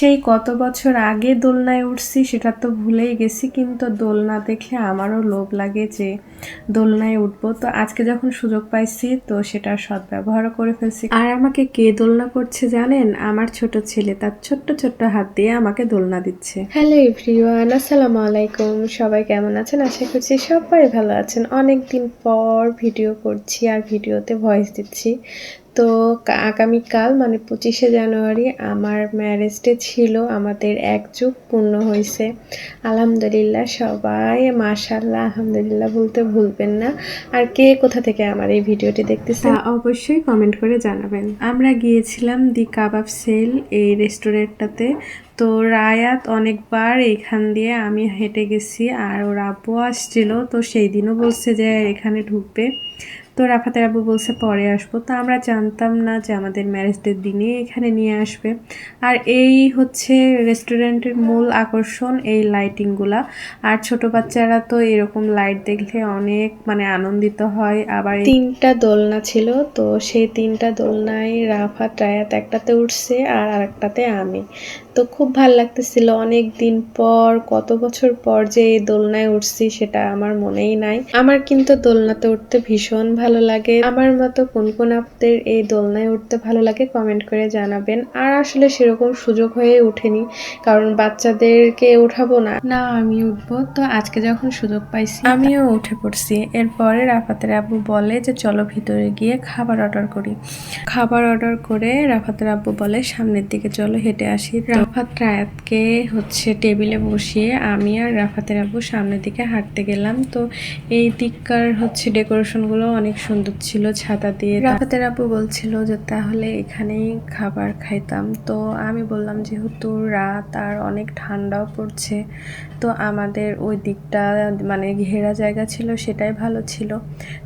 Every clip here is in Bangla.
সেই কত বছর আগে দোলনায় উঠছি সেটা তো ভুলেই গেছি, কিন্তু দোলনা দেখলে আমারও লোভ লাগে যে দোলনায় উঠবো। তো আজকে যখন সুযোগ পাইছি, তো সেটার সদ্ব্যবহারও করে ফেলছি। আর আমাকে কে দোলনা করছে জানেন? আমার ছোট ছেলে তার ছোট্ট ছোট্ট হাত দিয়ে আমাকে দোলনা দিচ্ছে। হ্যালো এভরিওয়ান, আসসালামু আলাইকুম। সবাই কেমন আছেন? আশা করছি সবাই ভালো আছেন। অনেক দিন পর ভিডিও করছি আর ভিডিওতে ভয়েস দিচ্ছি। তো আগামীকাল মানে পঁচিশে জানুয়ারি, আমার ম্যারেজ ডে ছিল, আমাদের এক যুগ পূর্ণ হয়েছে। আলহামদুলিল্লাহ, সবাই মাশাল্লাহ আলহামদুলিল্লাহ বলতে ভুলবেন না। আর কে কোথা থেকে আমার এই ভিডিওটি দেখতেছেন অবশ্যই কমেন্ট করে জানাবেন। আমরা গিয়েছিলাম দি কাবাব সেল এই রেস্টুরেন্টটাতে। তো রায়াত অনেকবার এখান দিয়ে আমি হেঁটে গেছি, আর ওর আব্বু আসছিল, তো সেই দিনও বলছে যে এখানে ঢুকবে। তো রাফাতের আব্বু বলছে, পরে আসব। তো আমরা জানতাম না যে আমাদের ম্যারেজ ডের দিনে এখানে নিয়ে আসবে। আর এই হচ্ছে রেস্টুরেন্টের মূল আকর্ষণ এই লাইটিংগুলা আর ছোট বাচ্চারা তো এরকম লাইট দেখলে অনেক মানে আনন্দিত হয়। আবার তিনটা দোলনা ছিল, তো সেই তিনটা দোলনায় রাফা রায়াত একটাতে উঠছে আর আরেকটাতে আমি। তো খুব ভালো লাগতেছিল। অনেক দিন পর, কত বছর পর যে এই দোলনায় উঠছি সেটা আমার মনেই নাই। আমার কিন্তু দোলনাতে উঠতে ভীষণ ভালো লাগে? আমার মতো কোন কোন আপনাদের এই দোলনায় উঠতে ভালো লাগে কমেন্ট করে জানাবেন। আর আসলে সেরকম সুযোগ হয়ে ওঠেনি কারণ বাচ্চাদেরকে উঠাবো না। না আমি উঠবো। তো আজকে যখন সুযোগ পাইছি আমিও উঠে পড়ছি। এরপরে রাফাতের আব্বু বলে যে চলো ভিতরে গিয়ে খাবার অর্ডার করি। খাবার অর্ডার করে রাফাতের আব্বু বলে সামনের দিকে চলো হেঁটে আসি। রাফাত রায়াতকে হচ্ছে টেবিলে বসিয়ে আমি আর রাফাতের আব্বু সামনের দিকে হাঁটতে গেলাম। তো এই দিককার হচ্ছে ডেকোরেশনগুলো অনেক সুন্দর ছিল ছাতা দিয়ে রাফাতের আব্বু বলছিল যে, তাহলে এখানেই খাবার খাইতাম। তো আমি বললাম, যেহেতু রাত আর অনেক ঠান্ডাও পড়ছে, তো আমাদের ওই দিকটা মানে ঘেরা জায়গা ছিল, সেটাই ভালো ছিল।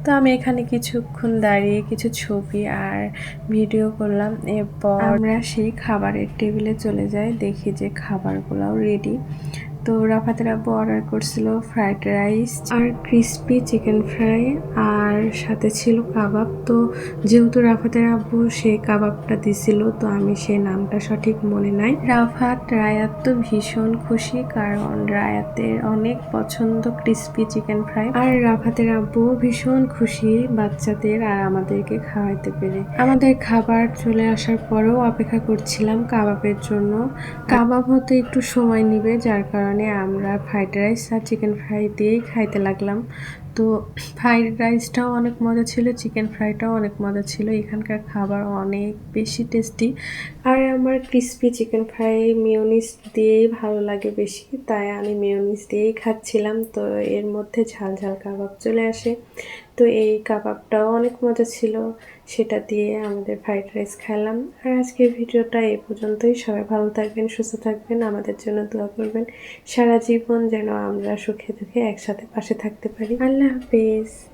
তো আমি এখানে কিছুক্ষণ দাঁড়িয়ে কিছু ছবি আর ভিডিও করলাম। এরপর আমরা সেই খাবারের টেবিলে চলে যাই, দেখি যে খাবারগুলোও রেডি তো রাফাতের আব্বু অর্ডার করছিল ফ্রাইড রাইস আর ক্রিস্পি চিকেন ফ্রাই আর সাথে ছিল কাবাব। তো যেহেতু রাফাতের আব্বু সেই কাবাবটা দিছিল, তো আমি সেই নামটা সঠিক মনে নাই। রাফাত রায়াত তো ভীষণ খুশি, কারণ রায়াতের অনেক পছন্দ ক্রিস্পি চিকেন ফ্রাই আর রাফাতের আব্বু ভীষণ খুশি বাচ্চাদের আর আমাদেরকে খাওয়াইতে পেরে। আমাদের খাবার চলে আসার পরেও অপেক্ষা করছিলাম কাবাবের জন্য। কাবাব হতে একটু সময় নিবে, যার কারণে আমরা ফ্রাইড রাইস আর চিকেন ফ্রাই দিয়েই খাইতে লাগলাম। তো ফ্রাইড রাইসটাও অনেক মজা ছিল চিকেন ফ্রাইটাও অনেক মজা ছিল। এখানকার খাবার অনেক বেশি টেস্টি আর আমার ক্রিস্পি চিকেন ফ্রাই মেয়নিস দিয়েই ভালো লাগে বেশি, তাই আমি মেয়নিস দিয়েই খাচ্ছিলাম। তো এর মধ্যে ঝাল ঝাল কাবাব চলে আসে। তো এই কাবাবটাও অনেক মজা ছিল, সেটা দিয়ে আমাদের ফ্রাইড রাইস খেলাম। আর আজকের ভিডিওটা এ পর্যন্তই। সবাই ভালো থাকবেন, সুস্থ থাকবেন, আমাদের জন্য দোয়া করবেন। সারা জীবন যেন আমরা সুখে দুঃখে একসাথে পাশে থাকতে পারি। আল্লাহ হাফিজ